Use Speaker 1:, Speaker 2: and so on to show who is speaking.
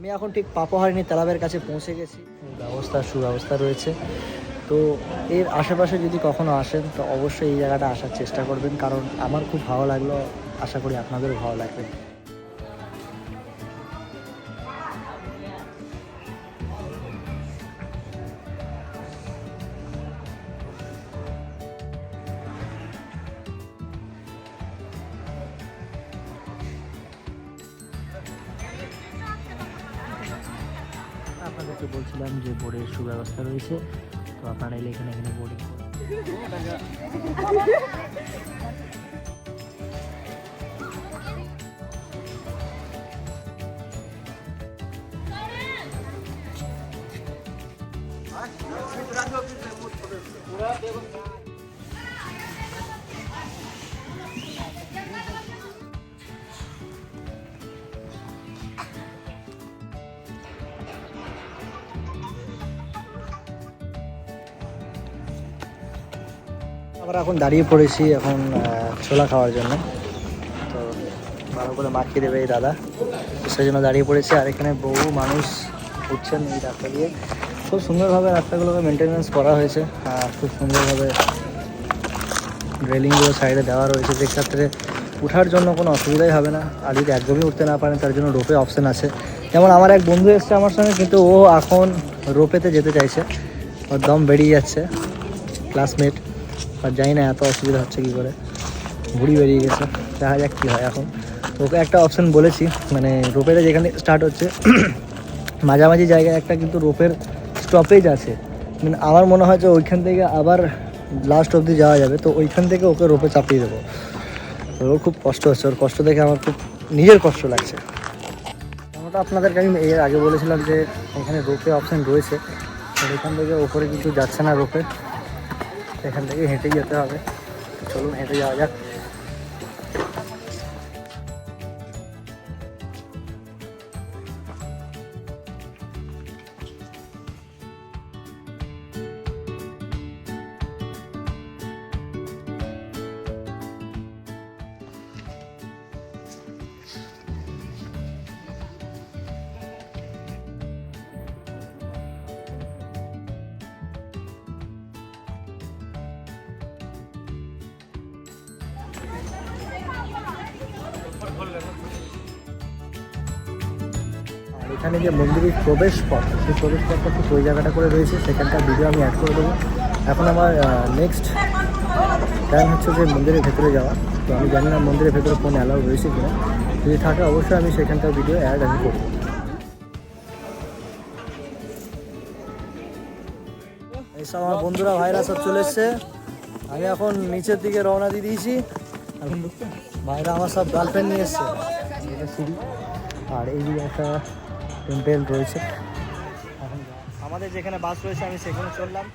Speaker 1: আমি এখন ঠিক পাপহারিণী তালাবের কাছে পৌঁছে গেছি। ব্যবস্থা, সুব্যবস্থা রয়েছে। তো এর আশেপাশে যদি কখনো আসেন, তো অবশ্যই এই জায়গাটা আসার চেষ্টা করবেন। কারণ আমার খুব ভালো লাগল। আশা করি আপনাদেরও ভালো লাগবে। আপনাদেরকে বলছিলাম যে বোর্ডের সুব্যবস্থা রয়েছে তো আপনারা এলে এখানে এখানে বোর্ডিং আমরা এখন দাঁড়িয়ে পড়েছি এখন ছোলা খাওয়ার জন্য। তো ভালো করে মাখিয়ে দেবে এই দাদা। সেই জন্য দাঁড়িয়ে পড়েছি। আর এখানে বহু মানুষ উঠছেন এই রাস্তা দিয়ে। খুব সুন্দরভাবে রাস্তাগুলোকে মেনটেন্যান্স করা হয়েছে। আর খুব সুন্দরভাবে রেলিংগুলো সাইডে দেওয়া রয়েছে। যে ক্ষেত্রে ওঠার জন্য কোনো অসুবিধাই হবে না। আর যদি একদমই উঠতে না পারেন, তার জন্য রোপে অপশন আছে। যেমন আমার এক বন্ধু এসছে আমার সঙ্গে, কিন্তু ও এখন রোপেতে যেতে চাইছে। ওর দম বেরিয়ে যাচ্ছে ক্লাসমেট আর জানি না এত অসুবিধা হচ্ছে কী করে। ভুড়ি বেরিয়ে গেছে, দেখা যাক কী হয় এখন। ওকে একটা অপশন বলেছি মানে রোপেটা যেখানে স্টার্ট হচ্ছে, মাঝামাঝি জায়গায় একটা কিন্তু রোপের স্টপেজ আছে। মানে আমার মনে হয় যে ওইখান থেকে আবার লাস্ট অবধি যাওয়া যাবে, তো ওইখান থেকে ওকে রোপে চাপিয়ে দেবো। ওর খুব কষ্ট হচ্ছে, ওর কষ্ট দেখে আমার খুব নিজের কষ্ট লাগছে। আমরা আপনাদেরকে আমি এর আগে বলেছিলাম যে এখানে রোপে অপশান রয়েছে, তো এখান থেকে ওপরে কিন্তু যাচ্ছে না রোপে। এখান থেকে হেঁটে যেতে হবে তো চলুন হেঁটে যাওয়া যাক এখানে যে মন্দিরের প্রবেশ পথ, সেই প্রবেশ পথটা ঠিক ওই জায়গাটা করে রয়েছে, সেখানকার ভিডিও আমি অ্যাড করে দেবো। এখন আমার নেক্সট প্ল্যান হচ্ছে যে মন্দিরের ভেতরে যাওয়া। তো আমি জানি না মন্দিরের ভেতরে ফোন অ্যালাউ রয়েছে কিনা। যদি থাকে অবশ্যই আমি সেখানকার ভিডিও অ্যাড আমি করব। এইসব আমার বন্ধুরা, ভাইরা সব চলে এসছে। আমি এখন নিচের দিকে রওনা দিয়ে দিয়েছি। এখন ভাইরা আমার সব গার্লফ্রেন্ড নিয়ে এসছে। এটা সিঁড়ি। আর এই একটা টেম্পেল রয়েছে। আমাদের যেখানে বাস রয়েছে, আমি সেখানে চললাম।